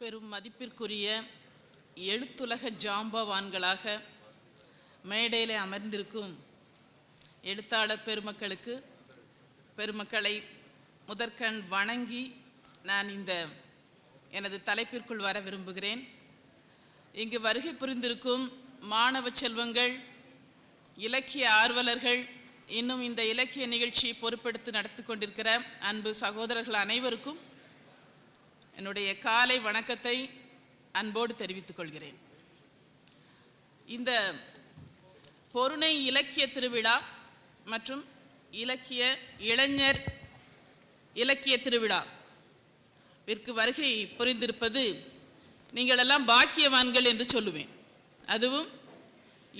பெரும் மதிப்பிற்குரிய எழுத்துலக ஜாம்பவான்களாக மேடையில் அமர்ந்திருக்கும் எழுத்தாளர் பெருமக்களுக்கு பெருமக்களை முதற்கண் வணங்கி நான் இந்த எனது தலைப்பிற்குள் வர விரும்புகிறேன். இங்கு வருகை புரிந்திருக்கும் மாணவ செல்வங்கள் இலக்கிய ஆர்வலர்கள் இன்னும் இந்த இலக்கிய நிகழ்ச்சியை பொறுப்பெடுத்து நடத்தி கொண்டிருக்கிற அன்பு சகோதரர்கள் அனைவருக்கும் என்னுடைய காலை வணக்கத்தை அன்போடு தெரிவித்துக் கொள்கிறேன். இந்த பொருணை இலக்கிய திருவிழா மற்றும் இலக்கிய இளைஞர் இலக்கிய திருவிழா விற்கு வருகை புரிந்திருப்பது நீங்கள் எல்லாம் பாக்கியவான்கள் என்று சொல்லுவேன். அதுவும்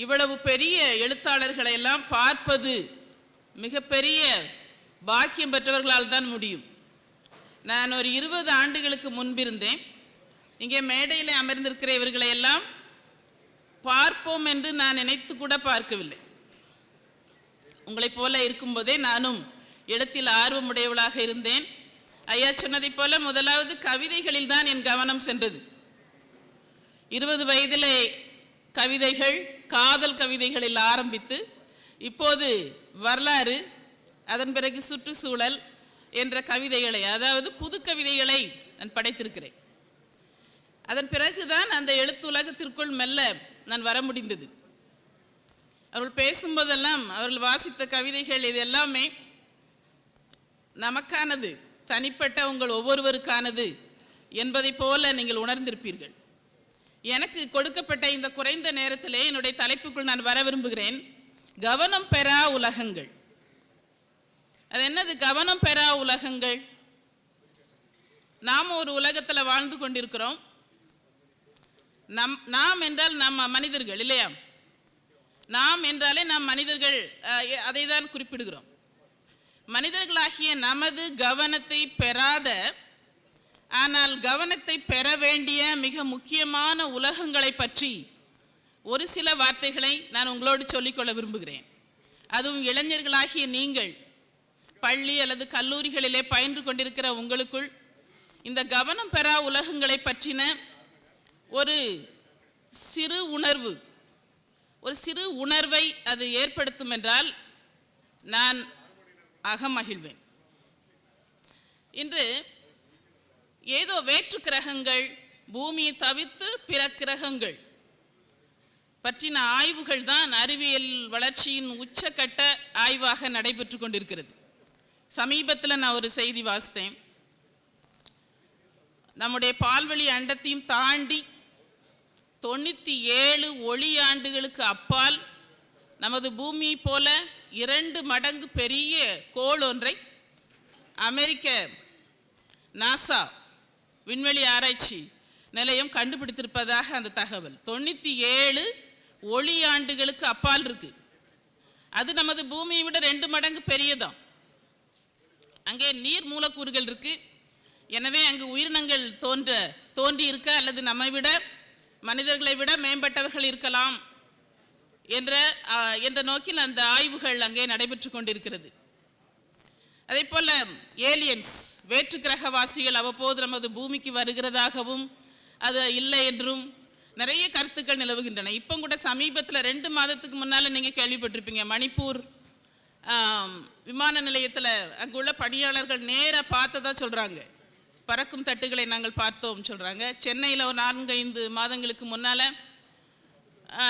இவ்வளவு பெரிய எழுத்தாளர்களை எல்லாம் பார்ப்பது மிகப்பெரிய பாக்கியம் பெற்றவர்களால் தான் முடியும். நான் ஒரு இருபது ஆண்டுகளுக்கு முன்பிருந்தேன். இங்கே மேடையில் அமர்ந்திருக்கிற இவர்களை எல்லாம் பார்ப்போம் என்று நான் நினைத்து கூட பார்க்கவில்லை. உங்களைப் போல இருக்கும்போதே நானும் இடத்தில் ஆர்வமுடையவளாக இருந்தேன். ஐயா சொன்னதைப் போல முதலாவது கவிதைகளில் தான் என் கவனம் சென்றது. இருபது வயதில் கவிதைகள் காதல் கவிதைகளில் ஆரம்பித்து இப்போது வரலாறு அதன் பிறகு சுற்றுச்சூழல் என்ற கவிதைகளை அதாவது புது கவிதைகளை நான் படைத்திருக்கிறேன். அதன் பிறகுதான் அந்த எழுத்துலகத்திற்குள் மெல்ல நான் வர முடிந்தது. அவர்கள் பேசும்போதெல்லாம் அவர்கள் வாசித்த கவிதைகள் இது எல்லாமே நமக்கானது தனிப்பட்ட உங்கள் ஒவ்வொருவருக்கானது என்பதைப் போல நீங்கள் உணர்ந்திருப்பீர்கள். எனக்கு கொடுக்கப்பட்ட இந்த குறைந்த நேரத்திலே என்னுடைய தலைப்புக்குள் நான் வர விரும்புகிறேன் கவனம் பெறா உலகங்கள். அது என்னது? கவனம் பெறா உலகங்கள். நாம் ஒரு உலகத்தில் வாழ்ந்து கொண்டிருக்கிறோம். நம் நாம் என்றால் நம்ம மனிதர்கள் இல்லையா? நாம் என்றாலே நாம் மனிதர்கள் அதை தான் குறிப்பிடுகிறோம். மனிதர்களாகிய நமது கவனத்தை பெறாத ஆனால் கவனத்தை பெற வேண்டிய மிக முக்கியமான உலகங்களை பற்றி ஒரு சில வார்த்தைகளை நான் உங்களோடு சொல்லிக்கொள்ள விரும்புகிறேன். அதுவும் இளைஞர்களாகிய நீங்கள் பள்ளி அல்லது கல்லூரிகளிலே பயின்று கொண்டிருக்கிற உங்களுக்குள் இந்த கவனம் பெறா உலகங்களை பற்றின ஒரு சிறு உணர்வு. ஒரு சிறு உணர்வை அது ஏற்படுத்தும் என்றால் நான் அகமகிழ்வேன். இன்று ஏதோ வேற்று கிரகங்கள் பூமியை தவிர்த்து பிற கிரகங்கள் பற்றின ஆய்வுகள் தான் அறிவியல் வளர்ச்சியின் உச்சக்கட்ட ஆய்வாக நடைபெற்று கொண்டிருக்கிறது. சமீபத்தில் நான் ஒரு செய்தி வாசித்தேன். நம்முடைய பால்வழி அண்டத்தையும் தாண்டி தொண்ணூற்றி ஏழு ஒளி ஆண்டுகளுக்கு அப்பால் நமது பூமியை போல இரண்டு மடங்கு பெரிய கோள் ஒன்றை அமெரிக்க நாசா விண்வெளி ஆராய்ச்சி நிலையம் கண்டுபிடித்திருப்பதாக அந்த தகவல். தொண்ணூற்றி ஏழு ஒளி ஆண்டுகளுக்கு அப்பால் இருக்குது அது நமது பூமியை விட ரெண்டு மடங்கு பெரியதான் அங்கே நீர் மூலக்கூறுகள் இருக்குது எனவே அங்கு உயிரினங்கள் தோன்ற தோன்றி இருக்க அல்லது நம்மை விட மனிதர்களை விட மேம்பட்டவர்கள் இருக்கலாம் என்ற என்ற நோக்கில் அந்த ஆய்வுகள் அங்கே நடைபெற்று கொண்டிருக்கிறது. அதே போல் ஏலியன்ஸ் வேற்று கிரகவாசிகள் அவ்வப்போது நமது பூமிக்கு வருகிறதாகவும் அது இல்லை என்றும் நிறைய கருத்துக்கள் நிலவுகின்றன. இப்போ கூட சமீபத்தில் ரெண்டு மாதத்துக்கு முன்னால் நீங்கள் கேள்விப்பட்டிருப்பீங்க. மணிப்பூர் விமான நிலையத்தில் அங்குள்ள பணியாளர்கள் நேராக பார்த்ததா சொல்கிறாங்க பறக்கும் தட்டுகளை நாங்கள் பார்த்தோம் சொல்கிறாங்க சென்னையில் ஒரு நான்கு ஐந்து மாதங்களுக்கு முன்னால்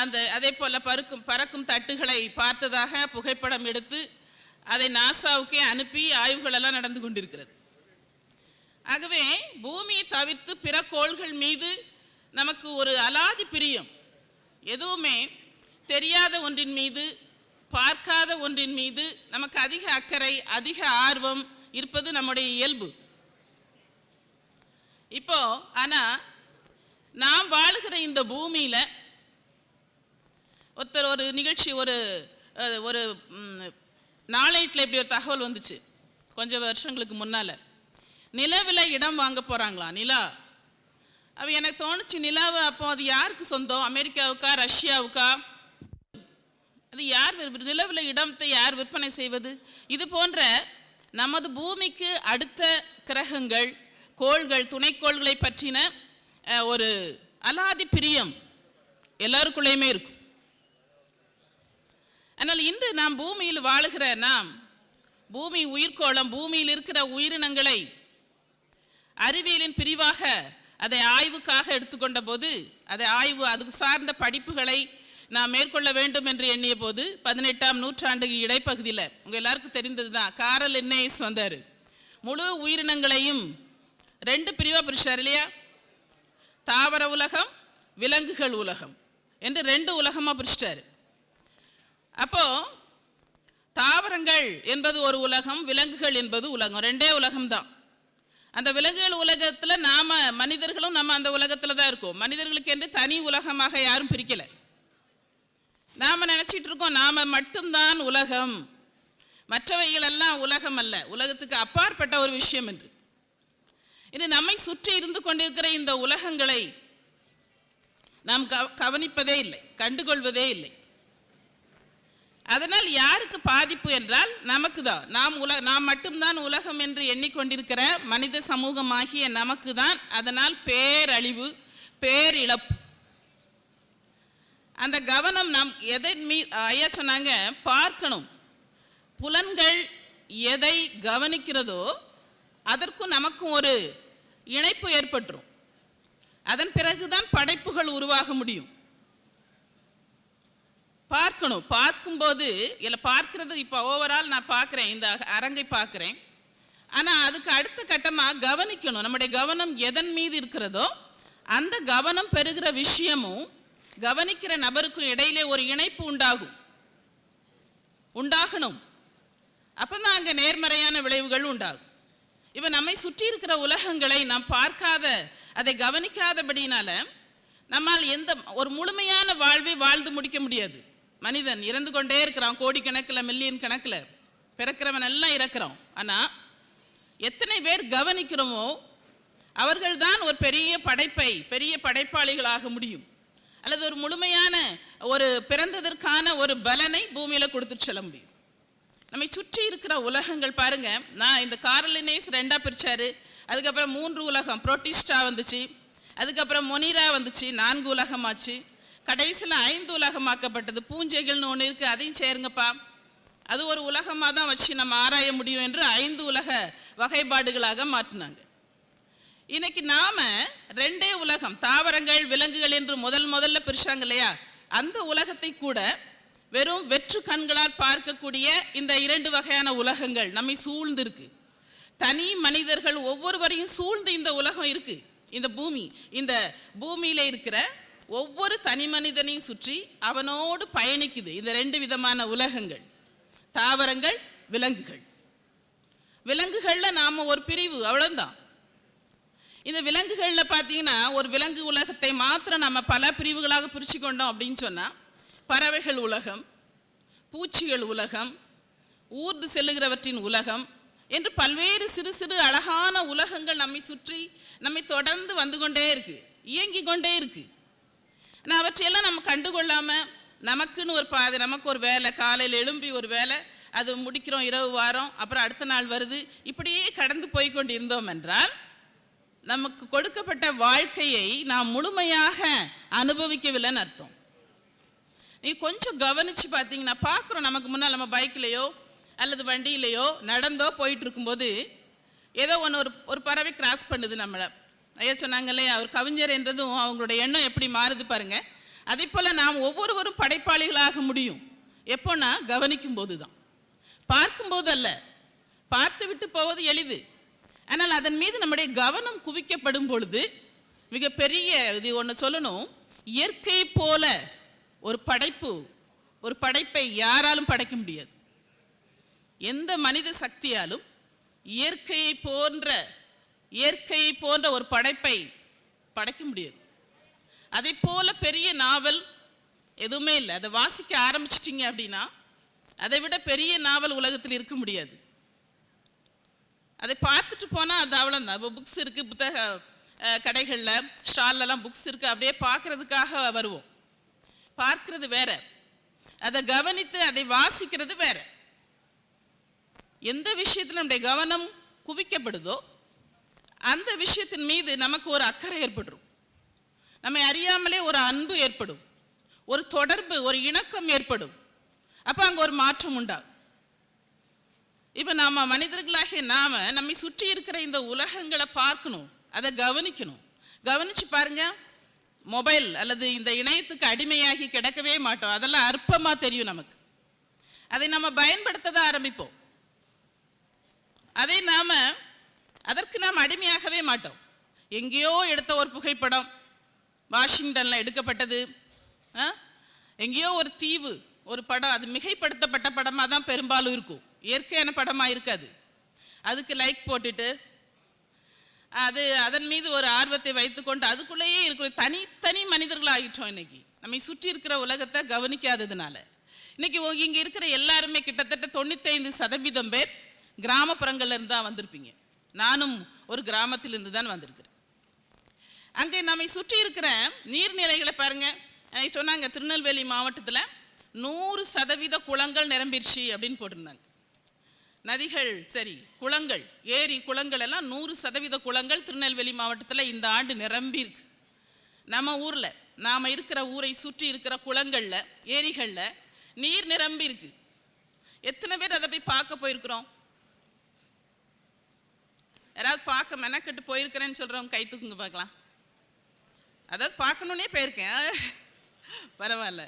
அந்த அதே போல் பறக்கும் பறக்கும் தட்டுகளை பார்த்ததாக புகைப்படம் எடுத்து அதை நாசாவுக்கே அனுப்பி ஆய்வுகளெல்லாம் நடந்து கொண்டிருக்கிறது. ஆகவே பூமியை தவிர்த்து பிற கோள்கள் மீது நமக்கு ஒரு அலாதி பிரியம். எதுவுமே தெரியாத ஒன்றின் மீது பார்க்காத ஒன்றின் மீது நமக்கு அதிக அக்கறை அதிக ஆர்வம் இருப்பது நம்முடைய இயல்பு. இப்போ ஆனால் நாம் வாழுகிற இந்த பூமியில் ஒருத்தர் ஒரு நிகழ்ச்சி ஒரு ஒரு நாளைட்டில் இப்படி ஒரு தகவல் வந்துச்சு கொஞ்சம் வருஷங்களுக்கு முன்னால். நிலவில் இடம் வாங்க போகிறாங்களா நிலா. அவ எனக்கு தோணுச்சு நிலாவை அப்போ அது யாருக்கு சொந்தம்? அமெரிக்காவுக்கா ரஷ்யாவுக்கா? அது யார் நிலவில் இடத்தை யார் விற்பனை செய்வது? இது போன்ற நமது பூமிக்கு அடுத்த கிரகங்கள் கோள்கள் துணைக்கோள்களை பற்றின ஒரு அலாதி பிரியம் எல்லாருக்குள்ளேயுமே இருக்கும். ஆனால் இன்று நாம் பூமியில் வாழுகிற நாம் பூமி உயிர்கோளம் பூமியில் இருக்கிற உயிரினங்களை அறிவியலின் பிரிவாக அதை ஆய்வுக்காக எடுத்துக்கொண்ட போது அதை ஆய்வு அதுக்கு சார்ந்த படிப்புகளை நான் மேற்கொள்ள வேண்டும் என்று எண்ணிய போது பதினெட்டாம் நூற்றாண்டு இடைப்பகுதியில் உங்கள் எல்லாருக்கும் தெரிந்தது தான் காரல் என்னேஸ் வந்தார். முழு உயிரினங்களையும் ரெண்டு பிரிவாக பிரிச்சார் இல்லையா? தாவர உலகம் விலங்குகள் உலகம் என்று ரெண்டு உலகமாக பிரிச்சிட்டார். அப்போது தாவரங்கள் என்பது ஒரு உலகம் விலங்குகள் என்பது உலகம். ரெண்டே உலகம்தான். அந்த விலங்குகள் உலகத்தில் நாம் மனிதர்களும் நம்ம அந்த உலகத்தில் தான் இருக்கோம். மனிதர்களுக்கு என்று தனி உலகமாக யாரும் பிரிக்கலை. நாம் நினச்சிட்டு இருக்கோம் நாம் மட்டும்தான் உலகம். மற்றவைகளெல்லாம் உலகம் அல்ல. உலகத்துக்கு அப்பாற்பட்ட ஒரு விஷயம் என்று இது நம்மை சுற்றி இருந்து கொண்டிருக்கிற இந்த உலகங்களை நாம் கவ- கவனிப்பதே இல்லை கண்டுகொள்வதே இல்லை. அதனால் யாருக்கு பாதிப்பு என்றால் நமக்கு தான் நாம் உல நாம் மட்டும்தான் உலகம் என்று எண்ணிக்கொண்டிருக்கிற மனித சமூகமாகிய நமக்கு தான் அதனால் பேரழிவு பேரிழப்பு. அந்த கவனம் நாம் எதை மீ ஐயா சொன்னாங்க? பார்க்கணும். புலன்கள் எதை கவனிக்கிறதோ அதற்கும் நமக்கும் ஒரு இணைப்பு ஏற்பட்டுரும். அதன் பிறகுதான் படைப்புகள் உருவாக முடியும். பார்க்கணும். பார்க்கும்போது இல்லை பார்க்கறது இப்போ ஓவரால் நான் பார்க்குறேன். இந்த அரங்கை பார்க்குறேன். ஆனால் அதுக்கு அடுத்த கட்டமாக கவனிக்கணும். நம்முடைய கவனம் எதன் மீது இருக்கிறதோ அந்த கவனம் பெறுகிற விஷயமும் கவனிக்கிற நபருக்கும் இடையிலே ஒரு இணைப்பு உண்டாகும். உண்டாகணும். அப்போதான் அங்கே நேர்மறையான விளைவுகள் உண்டாகும். இப்போ நம்மை சுற்றி இருக்கிற உலகங்களை நாம் பார்க்காத அதை கவனிக்காதபடினால நம்மால் எந்த ஒரு முழுமையான வாழ்வை வாழ்ந்து முடிக்க முடியாது. மனிதன் இறந்து கொண்டே இருக்கிறான் கோடிக்கணக்கில் மில்லியன் கணக்கில். பிறக்கிறவன் எல்லாம் இறக்குறான். ஆனால் எத்தனை பேர் கவனிக்கிறோமோ அவர்கள்தான் ஒரு பெரிய படைப்பை பெரிய படைப்பாளிகளாக முடியும். அல்லது ஒரு முழுமையான ஒரு பிறந்ததற்கான ஒரு பலனை பூமியில் கொடுத்துட்டு செல்ல முடியும். நம்மை சுற்றி இருக்கிற உலகங்கள் பாருங்க. நான் இந்த காரலினேஸ் ரெண்டாக பிரிச்சாரு. அதுக்கப்புறம் மூன்று உலகம் புரோட்டிஸ்டா வந்துச்சு. அதுக்கப்புறம் மொனிரா வந்துச்சு. நான்கு உலகமாச்சு. கடைசியில் ஐந்து உலகமாக்கப்பட்டது. பூஞ்சைகள்னு ஒன்று இருக்குது அதையும் சேருங்கப்பா. அது ஒரு உலகமாக தான் வச்சு நம்ம ஆராய முடியும் என்று ஐந்து உலக வகைப்பாடுகளாக மாற்றினாங்க. இன்னைக்கு நாம ரெண்டே உலகம் தாவரங்கள் விலங்குகள் என்று முதல் முதல்ல பிரிச்சாங்க இல்லையா? அந்த உலகத்தை கூட வெறும் வெற்று கண்களால் பார்க்கக்கூடிய இந்த இரண்டு வகையான உலகங்கள் நம்மை சூழ்ந்திருக்கு. தனி மனிதர்கள் ஒவ்வொருவரையும் சூழ்ந்து இந்த உலகம் இருக்கு. இந்த பூமி இந்த பூமியில இருக்கிற ஒவ்வொரு தனி மனிதனையும் சுற்றி அவனோடு பயணிக்குது இந்த ரெண்டு விதமான உலகங்கள். தாவரங்கள் விலங்குகள். விலங்குகளில் நாம ஒரு பிரிவு அவ்வளோதான் இந்த விலங்குகளில் பார்த்தீங்கன்னா ஒரு விலங்கு உலகத்தை மாத்திரம் நம்ம பல பிரிவுகளாக பிரித்து கொண்டோம் அப்படின்னு சொன்னால் பறவைகள் உலகம் பூச்சிகள் உலகம் ஊர்ந்து செல்லுகிறவற்றின் உலகம் என்று பல்வேறு சிறு சிறு அழகான உலகங்கள் நம்மை சுற்றி நம்மை தொடர்ந்து வந்து கொண்டே இருக்குது இயங்கி கொண்டே இருக்குது ஆனால் அவற்றையெல்லாம் நம்ம கண்டுகொள்ளாமல் நமக்குன்னு ஒரு பாதை நமக்கு ஒரு வேலை காலையில் எழும்பி ஒரு வேலை அது முடிக்கிறோம் இரவு வாரம் அப்புறம் அடுத்த நாள் வருது இப்படியே கடந்து போய் கொண்டு இருந்தோம் என்றால் நமக்கு கொடுக்கப்பட்ட வாழ்க்கையை நாம் முழுமையாக அனுபவிக்கவில்லைன்னு அர்த்தம். நீ கொஞ்சம் கவனிச்சு பார்த்தீங்கன்னா பார்க்குறோம் நமக்கு முன்னால் நம்ம பைக்லேயோ அல்லது வண்டியிலையோ நடந்தோ போயிட்டு இருக்கும்போது ஏதோ ஒன்று ஒரு ஒரு பறவை கிராஸ் பண்ணுது நம்மளை. ஐயா சொன்னாங்களே அவர் கவிஞர் என்றதும் அவங்களோட எண்ணம் எப்படி மாறுது பாருங்க. அதே போல் நாம் ஒவ்வொருவரும் படைப்பாளிகளாக முடியும். எப்போன்னா கவனிக்கும் போது தான் பார்க்கும்போது அல்ல பார்த்து விட்டு போவது எளிது. ஆனால் அதன் மீது நம்முடைய கவனம் குவிக்கப்படும் பொழுது மிகப்பெரிய இது ஒன்று சொல்லணும். இயற்கை போல ஒரு படைப்பு ஒரு படைப்பை யாராலும் படைக்க முடியாது. எந்த மனித சக்தியாலும் இயற்கையை போன்ற இயற்கையை போன்ற ஒரு படைப்பை படைக்க முடியாது. அதை போல பெரிய நாவல் எதுவுமே இல்லை. அதை வாசிக்க ஆரம்பிச்சிட்டிங்க அப்படின்னா அதை விட பெரிய நாவல் உலகத்தில் இருக்க முடியாது. அதை பார்த்துட்டு போனால் அது அவ்வளோதான் இப்போ புக்ஸ் இருக்குது புத்தக கடைகளில் ஸ்டால்லலாம் புக்ஸ் இருக்குது அப்படியே பார்க்கறதுக்காக வருவோம். பார்க்கறது வேற. அதை கவனித்து அதை வாசிக்கிறது வேற. எந்த விஷயத்தில் நம்முடைய கவனம் குவிக்கப்படுதோ அந்த விஷயத்தின் மீது நமக்கு ஒரு அக்கறை ஏற்படும். நம்மை அறியாமலே ஒரு அன்பு ஏற்படும். ஒரு தொடர்பு ஒரு இணக்கம் ஏற்படும். அப்போ அங்கே ஒரு மாற்றம் உண்டாகும். இப்போ நாம் மனிதர்களாகிய நாம நம்மை சுற்றி இருக்கிற இந்த உலகங்களை பார்க்கணும் அதை கவனிக்கணும். கவனிச்சு பாருங்க மொபைல் அல்லது இந்த இணையத்துக்கு அடிமையாகி கிடக்கவே மாட்டோம். அதெல்லாம் அற்பமாக தெரியும் நமக்கு. அதை நம்ம பயன்படுத்த தான் ஆரம்பிப்போம். அதை நாம் அதற்கு நாம் அடிமையாகவே மாட்டோம். எங்கேயோ எடுத்த ஒரு புகைப்படம் வாஷிங்டனில் எடுக்கப்பட்டது ஆ? எங்கேயோ ஒரு தீவு ஒரு படம் அது மிகைப்படுத்தப்பட்ட படமாக தான் பெரும்பாலும் இருக்கும். இயற்கையான படமாக இருக்காது அதுக்கு லைக் போட்டுட்டு அது அதன் மீது ஒரு ஆர்வத்தை வைத்துக்கொண்டு அதுக்குள்ளேயே இருக்கிற தனித்தனி மனிதர்கள் ஆகிட்டோம் இன்னைக்கு. நம்மை சுற்றி இருக்கிற உலகத்தை கவனிக்காததுனால. இன்னைக்கு இங்கே இருக்கிற எல்லாருமே கிட்டத்தட்ட தொண்ணூத்தைந்து சதவீதம் பேர் கிராமப்புறங்கள்லேருந்து தான் வந்திருப்பீங்க. நானும் ஒரு கிராமத்திலிருந்து தான் வந்திருக்கிறேன். அங்கே நம்மை சுற்றி இருக்கிற நீர்நிலைகளை பாருங்க. சொன்னாங்க திருநெல்வேலி மாவட்டத்தில் நூறு சதவீத குளங்கள் நிரம்பிடுச்சு அப்படின்னு போட்டிருந்தாங்க. நதிகள் சரி குளங்கள் ஏரி குளங்கள் எல்லாம் நூறு சதவீத குளங்கள் திருநெல்வேலி மாவட்டத்தில் இந்த ஆண்டு நிரம்பி இருக்கு. நம்ம ஊரில் நாம் இருக்கிற ஊரை சுற்றி இருக்கிற குளங்களில் ஏரிகளில் நீர் நிரம்பி இருக்கு. எத்தனை பேர் அதை போய் பார்க்க போயிருக்கிறோம்? யாராவது பார்க்க மெனக்கெட்டு போயிருக்கிறேன்னு சொல்கிறவங்க கை தூக்குங்க பார்க்கலாம். அதாவது பார்க்கணுன்னே போயிருக்கேன். பரவாயில்ல.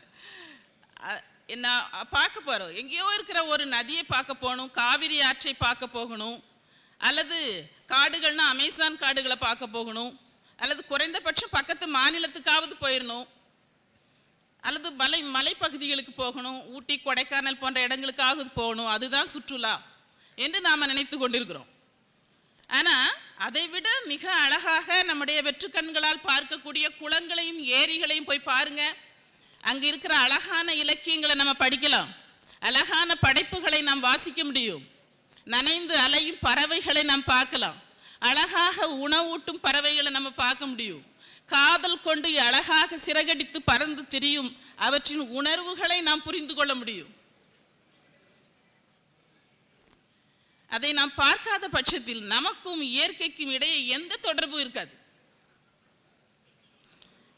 நான் பார்க்க போகிறோம் எங்கேயோ இருக்கிற ஒரு நதியை பார்க்க போகணும் காவிரி ஆற்றை பார்க்க போகணும் அல்லது காடுகள்னா அமேசான் காடுகளை பார்க்க போகணும் அல்லது குறைந்தபட்சம் பக்கத்து மாநிலத்துக்காவது போயிடணும் அல்லது மலை மலைப்பகுதிகளுக்கு போகணும் ஊட்டி கொடைக்கானல் போன்ற இடங்களுக்காவது போகணும். அதுதான் சுற்றுலா என்று நாம் நினைத்து கொண்டிருக்கிறோம். ஆனால் அதை விட மிக அழகாக நம்முடைய வெற்று கண்களால் பார்க்கக்கூடிய குளங்களையும் ஏரிகளையும் போய் பாருங்கள் அங்க இருக்கிற அழகான இலக்கியங்களை நம்ம படிக்கலாம். அழகான படைப்புகளை நாம் வாசிக்க முடியும். நனைந்து அலையும் பறவைகளை நாம் பார்க்கலாம். அழகாக உணவூட்டும் பறவைகளை நம்ம பார்க்க முடியும். காதல் கொண்டு அழகாக சிறகடித்து பறந்து திரியும் அவற்றின் உணர்வுகளை நாம் புரிந்து கொள்ள முடியும். அதை நாம் பார்க்காத பட்சத்தில் நமக்கும் இயற்கைக்கும் இடையே எந்த தொடர்பும் இருக்காது.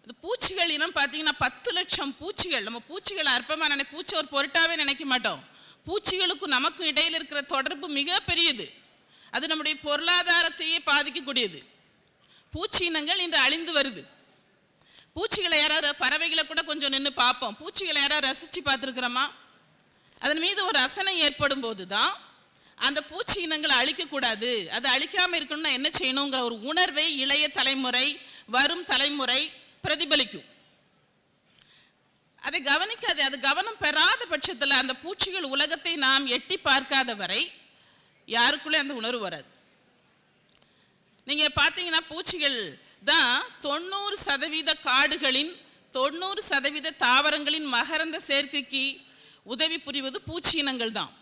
இந்த பூச்சிகள் இனம் பார்த்தீங்கன்னா பத்து லட்சம் பூச்சிகள். நம்ம பூச்சிகள் அற்பமாக நினை பூச்சி ஒரு பொருட்டாவே நினைக்க மாட்டோம். பூச்சிகளுக்கும் நமக்கும் இடையில் இருக்கிற தொடர்பு மிக பெரியது. அது நம்முடைய பொருளாதாரத்தையே பாதிக்கக்கூடியது. பூச்சி இனங்கள் இன்று அழிந்து வருது. பூச்சிகளை யாராவது பறவைகளை கூட கொஞ்சம் நின்று பார்ப்போம். பூச்சிகளை யாராவது ரசித்து பார்த்துருக்குறோமா? அதன் மீது ஒரு ரசனை ஏற்படும் போது தான் அந்த பூச்சி இனங்களை அழிக்கக்கூடாது. அது அழிக்காமல் இருக்கணும்னா என்ன செய்யணுங்கிற ஒரு உணர்வை இளைய தலைமுறை வரும் தலைமுறை பிரதிபலிக்கும். அதை கவனிக்காது அது கவனம் பெறாத பட்சத்தில் அந்த பூச்சிகள் உலகத்தை நாம் எட்டி பார்க்காத வரை யாருக்குள்ளே அந்த உணர்வு வராது. நீங்க பார்த்தீங்கன்னா பூச்சிகள் தான் தொண்ணூறு சதவீத காடுகளின் தொண்ணூறு சதவீத தாவரங்களின் மகரந்த சேர்க்கைக்கு உதவி புரிவது பூச்சி இனங்கள் தான்.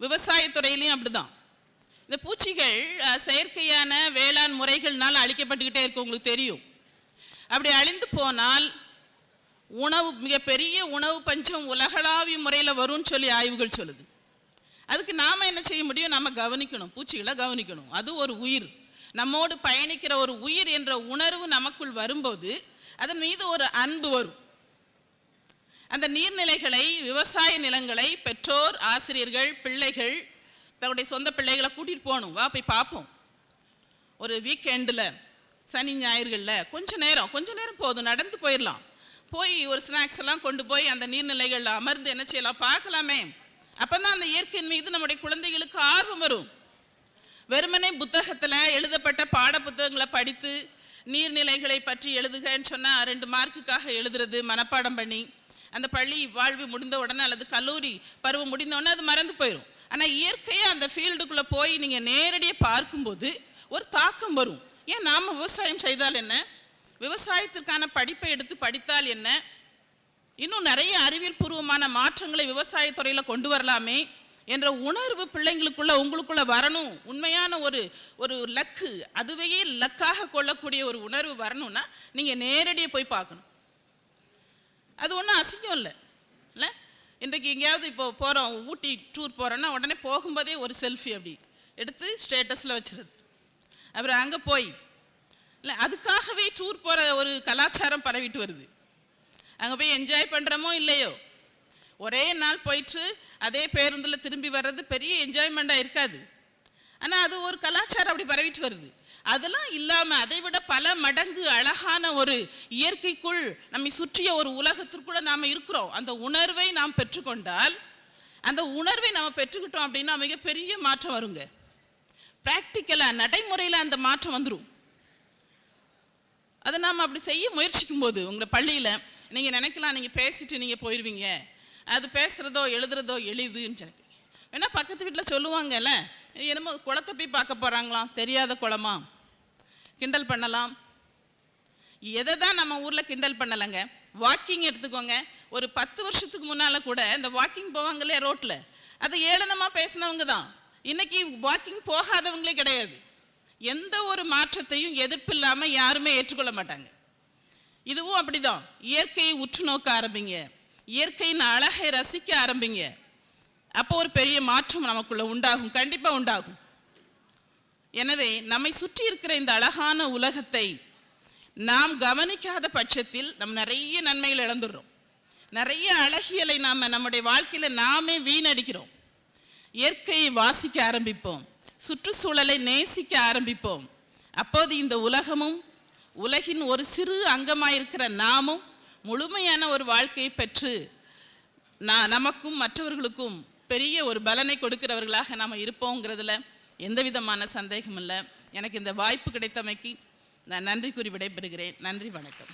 விவசாயத்துறையிலையும் அப்படிதான். இந்த பூச்சிகள் செயற்கையான வேளாண் முறைகள்னால அழிக்கப்பட்டுக்கிட்டே இருக்கு உங்களுக்கு தெரியும். அப்படி அழிந்து போனால் உணவு மிகப்பெரிய உணவு பஞ்சம் உலகளாவிய முறையில் வரும்னு சொல்லி ஆய்வுகள் சொல்லுது. அதுக்கு நாம் என்ன செய்ய முடியும்? நம்ம கவனிக்கணும். பூச்சிகளை கவனிக்கணும். அது ஒரு உயிர். நம்மோடு பயணிக்கிற ஒரு உயிர் என்ற உணர்வு நமக்குள் வரும்போது அதன் மீது ஒரு அன்பு வரும். அந்த நீர்நிலைகளை விவசாய நிலங்களை பெற்றோர் ஆசிரியர்கள் பிள்ளைகள் தன்னுடைய சொந்த பிள்ளைகளை கூட்டிகிட்டு போகணும். வா போய் பார்ப்போம். ஒரு வீக்கெண்டில் சனி ஞாயிறுகளில் கொஞ்ச நேரம் கொஞ்ச நேரம் போதும் நடந்து போயிடலாம் போய் ஒரு ஸ்நாக்ஸ் எல்லாம் கொண்டு போய் அந்த நீர்நிலைகளில் அமர்ந்து என்ன செய்யலாம்? பார்க்கலாமே. அப்போ தான் அந்த இயற்கையின் மீது நம்முடைய குழந்தைகளுக்கு ஆர்வம் வரும். வெறுமனே புத்தகத்தில் எழுதப்பட்ட பாட புத்தகங்களை படித்து நீர்நிலைகளை பற்றி எழுதுகன்னு சொன்னால் ரெண்டு மார்க்குக்காக எழுதுறது மனப்பாடம் பண்ணி அந்த பள்ளி வாழ்வு முடிந்த உடனே அல்லது கல்லூரி பருவம் முடிந்த உடனே அது மறந்து போயிடும் ஆனால் இயற்கையாக அந்த ஃபீல்டுக்குள்ளே போய் நீங்கள் நேரடியாக பார்க்கும்போது ஒரு தாக்கம் வரும். ஏன் நாம் விவசாயம் செய்தால் என்ன? விவசாயத்திற்கான படிப்பை எடுத்து படித்தால் என்ன? இன்னும் நிறைய அறிவியல் பூர்வமான மாற்றங்களை விவசாயத்துறையில் கொண்டு வரலாமே என்ற உணர்வு பிள்ளைங்களுக்குள்ள உங்களுக்குள்ள வரணும். உண்மையான ஒரு ஒரு லக்கு அதுவே லக்காக கொள்ளக்கூடிய ஒரு உணர்வு வரணும்னா நீங்கள் நேரடியாக போய் பார்க்கணும். அது ஒன்றும் அசிங்கம் இல்லை. இல்லை? இன்றைக்கு எங்கேயாவது இப்போ போகிறோம் ஊட்டி டூர் போகிறோன்னா உடனே போகும்போதே ஒரு செல்ஃபி அப்படி எடுத்து ஸ்டேட்டஸில் வச்சிருது. அப்புறம் அங்கே போய். இல்லை அதுக்காகவே டூர் போகிற ஒரு கலாச்சாரம் பரவிட்டு வருது. அங்கே போய் என்ஜாய் பண்ணுறோமோ இல்லையோ? ஒரே நாள் போயிட்டு அதே பேருந்தில் திரும்பி வர்றது பெரிய என்ஜாய்மெண்ட்டாக இருக்காது. ஆனால் அது ஒரு கலாச்சாரம் அப்படி பரவிட்டு வருது. அதெல்லாம் இல்லாமல் அதை விட பல மடங்கு அழகான ஒரு இயற்கைக்குள் நம்மை சுற்றிய ஒரு உலகத்திற்குள்ள நாம் இருக்கிறோம். அந்த உணர்வை நாம் பெற்றுக்கொண்டால் அந்த உணர்வை நம்ம பெற்றுக்கிட்டோம் அப்படின்னா மிகப்பெரிய மாற்றம் வருங்க. ப்ராக்டிக்கலாக நடைமுறையில் அந்த மாற்றம் வந்துடும் அதை நாம் அப்படி செய்ய முயற்சிக்கும் போது உங்களை பள்ளியில் நீங்கள் நினைக்கலாம் நீங்கள் பேசிட்டு நீங்கள் போயிடுவீங்க அது பேசுகிறதோ எழுதுறதோ எளிதுன்னு சொல்லி வேணால் பக்கத்து வீட்டில் சொல்லுவாங்கல்ல என்னமோ குளத்தை போய் பார்க்க போகிறாங்களாம் தெரியாத குளமா? கிண்டல் பண்ணலாம்? எதை தான் நம்ம ஊரில் கிண்டல் பண்ணலைங்க வாக்கிங் எடுத்துக்கோங்க. ஒரு பத்து வருஷத்துக்கு முன்னால் கூட இந்த வாக்கிங் போவாங்களே ரோட்டில் அதை ஏளனமாக பேசினவங்க தான். இன்னைக்கு வாக்கிங் போகாதவங்களே கிடையாது. எந்த ஒரு மாற்றத்தையும் எதிர்ப்பில்லாமல் யாருமே ஏற்றுக்கொள்ள மாட்டாங்க. இதுவும் அப்படிதான். இயற்கையை உற்று நோக்க ஆரம்பிங்க. இயற்கையின் அழகை ரசிக்க ஆரம்பிங்க. அப்போ ஒரு பெரிய மாற்றம் நமக்குள்ள உண்டாகும். கண்டிப்பாக உண்டாகும். எனவே நம்மை சுற்றி இருக்கிற இந்த அழகான உலகத்தை நாம் கவனிக்காத பட்சத்தில் நம்ம நிறைய நன்மைகள் இழந்துடுறோம். நிறைய அழகியலை நாம் நம்முடைய வாழ்க்கையில் நாமே வீணடிக்கிறோம். இயற்கையை வாசிக்க ஆரம்பிப்போம். சுற்றுச்சூழலை நேசிக்க ஆரம்பிப்போம். அப்போது இந்த உலகமும் உலகின் ஒரு சிறு அங்கமாயிருக்கிற நாமும் முழுமையான ஒரு வாழ்க்கையை பெற்று நான் நமக்கும் மற்றவர்களுக்கும் பெரிய ஒரு பலனை கொடுக்கிறவர்களாக நாம் இருப்போங்கிறதுல எந்த விதமான சந்தேகமும் இல்லை. எனக்கு இந்த வாய்ப்பு கிடைத்தமைக்கு நான் நன்றி கூறி விடைபெறுகிறேன். நன்றி வணக்கம்.